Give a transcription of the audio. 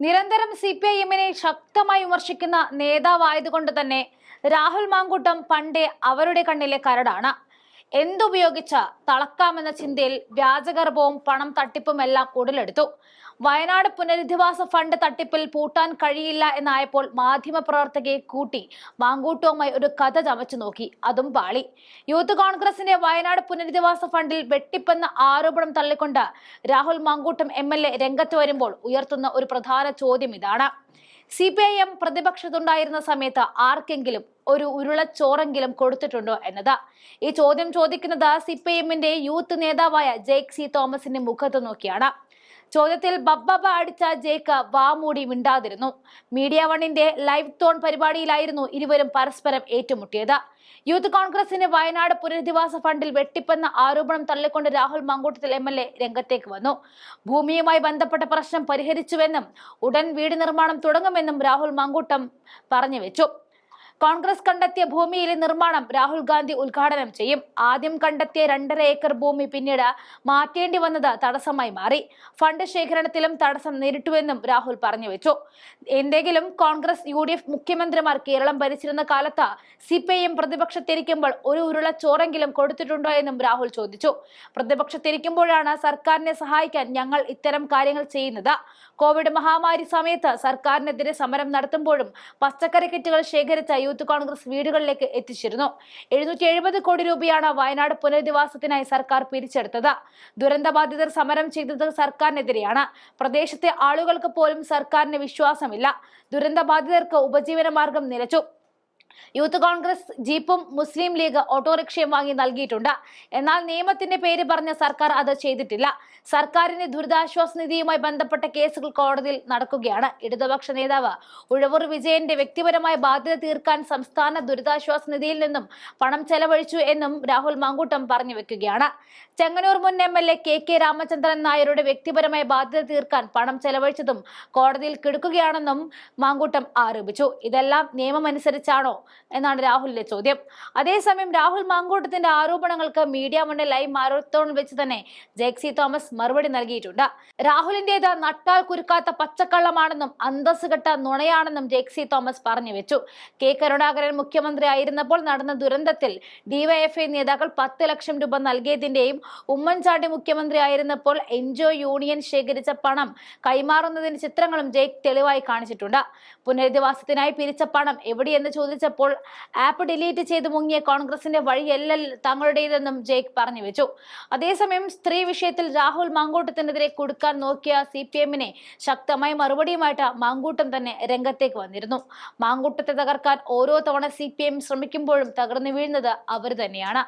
നിരന്തരം C P I എമ്മിനെ ശക്തമായി വിമർശിക്കുന്ന നേതാവായതുകൊണ്ട് തന്നെ രാഹുൽ മാങ്കൂട്ടം പണ്ടേ അവരുടെ കണ്ണിലെ കരടാണ്. എന്തുപയോഗിച്ച് തളക്കാമെന്ന ചിന്തയിൽ വ്യാജഗർഭവും പണം തട്ടിപ്പും എല്ലാം ഉടലെടുത്തു. വയനാട് പുനരധിവാസ ഫണ്ട് തട്ടിപ്പിൽ പൂട്ടാൻ കഴിയില്ല എന്നായപ്പോൾ മാധ്യമപ്രവർത്തകയെ കൂട്ടി മാങ്കൂട്ടവുമായി ഒരു കഥ ചമച്ചു നോക്കി. അതും പാളി. യൂത്ത് കോൺഗ്രസിന്റെ വയനാട് പുനരധിവാസ ഫണ്ടിൽ വെട്ടിപ്പെന്ന ആരോപണം തള്ളിക്കൊണ്ട് രാഹുൽ മാങ്കൂട്ടം എം എൽ വരുമ്പോൾ ഉയർത്തുന്ന ഒരു പ്രധാന ചോദ്യം ഇതാണ്. സി പി ഐ എം പ്രതിപക്ഷത്തുണ്ടായിരുന്ന സമയത്ത് ആർക്കെങ്കിലും ഒരു ഉരുളച്ചോറെങ്കിലും കൊടുത്തിട്ടുണ്ടോ എന്നത്? ഈ ചോദ്യം ചോദിക്കുന്നത് സി പി ഐ എമ്മിന്റെ യൂത്ത് നേതാവായ ജെയ്ക് സി തോമസിന്റെ മുഖത്ത് നോക്കിയാണ്. ചോദ്യത്തിൽ ബബ്ബബ അടിച്ച ജേക്ക് വാമൂടി മിണ്ടാതിരുന്നു. മീഡിയ വണ്ണിന്റെ ലൈവ് തോൺ പരിപാടിയിലായിരുന്നു ഇരുവരും പരസ്പരം ഏറ്റുമുട്ടിയത്. യൂത്ത് കോൺഗ്രസിന് വയനാട് പുനരധിവാസ ഫണ്ടിൽ വെട്ടിപ്പെന്ന ആരോപണം തള്ളിക്കൊണ്ട് Rahul Mamkootathil M L A രംഗത്തേക്ക് വന്നു. ഭൂമിയുമായി ബന്ധപ്പെട്ട പ്രശ്നം പരിഹരിച്ചുവെന്നും ഉടൻ വീട് നിർമ്മാണം തുടങ്ങുമെന്നും രാഹുൽ മങ്കൂട്ടം പറഞ്ഞു വെച്ചു. കോൺഗ്രസ് കണ്ടെത്തിയ ഭൂമിയിലെ നിർമ്മാണം രാഹുൽ ഗാന്ധി ഉദ്ഘാടനം ചെയ്യും. ആദ്യം കണ്ടെത്തിയ രണ്ടര ഏക്കർ ഭൂമി പിന്നീട് മാറ്റേണ്ടി വന്നത് തടസ്സമായി മാറി. ഫണ്ട് ശേഖരണത്തിലും തടസ്സം നേരിട്ടുവെന്നും രാഹുൽ പറഞ്ഞു വെച്ചു. എന്തെങ്കിലും കോൺഗ്രസ് യു മുഖ്യമന്ത്രിമാർ കേരളം ഭരിച്ചിരുന്ന കാലത്ത് സി പി ഐ എം പ്രതിപക്ഷത്തിരിക്കുമ്പോൾ ഒരു ഉരുള ചോറെങ്കിലും കൊടുത്തിട്ടുണ്ടോ എന്നും രാഹുൽ ചോദിച്ചു. പ്രതിപക്ഷത്തിരിക്കുമ്പോഴാണ് സർക്കാരിനെ സഹായിക്കാൻ ഞങ്ങൾ ഇത്തരം കാര്യങ്ങൾ ചെയ്യുന്നത്. കോവിഡ് മഹാമാരി സമയത്ത് സർക്കാരിനെതിരെ സമരം നടത്തുമ്പോഴും പച്ചക്കറി കിറ്റുകൾ ശേഖരിച്ച യൂത്ത് കോൺഗ്രസ് വീടുകളിലേക്ക് എത്തിച്ചിരുന്നു. എഴുന്നൂറ്റി എഴുപത് കോടി രൂപയാണ് വയനാട് പുനരധിവാസത്തിനായി സർക്കാർ പിരിച്ചെടുത്തത്. ദുരന്തബാധിതർ സമരം ചെയ്തത് സർക്കാരിനെതിരെയാണ്. പ്രദേശത്തെ ആളുകൾക്ക് പോലും സർക്കാരിന് വിശ്വാസമില്ല. ദുരന്തബാധിതർക്ക് ഉപജീവന മാർഗം നിലച്ചു. യൂത്ത് കോൺഗ്രസ് ജീപ്പും മുസ്ലിം ലീഗ് ഓട്ടോറിക്ഷയും വാങ്ങി നൽകിയിട്ടുണ്ട്. എന്നാൽ നിയമത്തിന്റെ പേര് പറഞ്ഞ സർക്കാർ അത് ചെയ്തിട്ടില്ല. സർക്കാരിന്റെ ദുരിതാശ്വാസ നിധിയുമായി ബന്ധപ്പെട്ട കേസുകൾ കോടതിയിൽ നടക്കുകയാണ്. ഇടതുപക്ഷ നേതാവ് ഉഴവൂർ വിജയന്റെ വ്യക്തിപരമായ ബാധ്യത തീർക്കാൻ സംസ്ഥാന ദുരിതാശ്വാസ നിധിയിൽ നിന്നും പണം ചെലവഴിച്ചു എന്നും രാഹുൽ മാങ്കൂട്ടം പറഞ്ഞു വെക്കുകയാണ്. ചെങ്ങന്നൂർ മുൻ M L A K K Ramachandran നായരുടെ വ്യക്തിപരമായ ബാധ്യത തീർക്കാൻ പണം ചെലവഴിച്ചതും കോടതിയിൽ കിടക്കുകയാണെന്നും മാങ്കൂട്ടം ആരോപിച്ചു. ഇതെല്ലാം നിയമമനുസരിച്ചാണോ എന്നാണ് രാഹുലിന്റെ ചോദ്യം. അതേസമയം രാഹുൽ മാങ്കൂട്ടത്തിന്റെ ആരോപണങ്ങൾക്ക് മീഡിയ മണ്ണിൽ ലൈവ് മാരത്തോൺ വെച്ച് തന്നെ ജെക്സി തോമസ് മറുപടി നൽകിയിട്ടുണ്ട്. രാഹുലിന്റേത് നട്ടാൽ കുരുക്കാത്ത പച്ചക്കള്ളമാണെന്നും അന്തസ് കെട്ട നുണയാണെന്നും ജെക്സി തോമസ് പറഞ്ഞു വെച്ചു. കെ. കരുണാകരൻ മുഖ്യമന്ത്രി ആയിരുന്നപ്പോൾ നടന്ന ദുരന്തത്തിൽ ഡിവൈഎഫ്ഐ നേതാക്കൾ പത്ത് ലക്ഷം രൂപ നൽകിയതിന്റെയും ഉമ്മൻചാണ്ടി മുഖ്യമന്ത്രി ആയിരുന്നപ്പോൾ എൻജോ യൂണിയൻ ശേഖരിച്ച പണം കൈമാറുന്നതിന്റെ ചിത്രങ്ങളും ജെയ്ക്ക് തെളിവായി കാണിച്ചിട്ടുണ്ട്. പുനരധിവാസത്തിനായി പിരിച്ച പണം എവിടെയെന്ന് ചോദിച്ചപ്പോൾ ആപ്പ് ഡിലീറ്റ് ചെയ്ത് മുങ്ങിയ കോൺഗ്രസിന്റെ വഴിയല്ല തങ്ങളുടേതെന്നും ജെയ്ക്ക് പറഞ്ഞു വെച്ചു അതേസമയം സ്ത്രീ വിഷയത്തിൽ രാഹുൽ മാങ്കൂട്ടത്തിനെതിരെ കൊടുക്കാൻ നോക്കിയ സി പി എമ്മിനെ ശക്തമായ മറുപടിയുമായിട്ട് മാങ്കൂട്ടം തന്നെ രംഗത്തേക്ക് വന്നിരുന്നു. മാങ്കൂട്ടത്തെ തകർക്കാൻ ഓരോ തവണ സി പി എം ശ്രമിക്കുമ്പോഴും തകർന്നു വീഴുന്നത് അവർ തന്നെയാണ്.